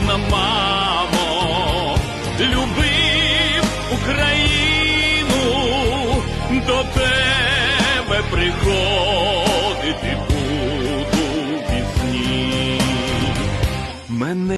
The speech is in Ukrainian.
Рідна мамо, любив Україну, до тебе приходити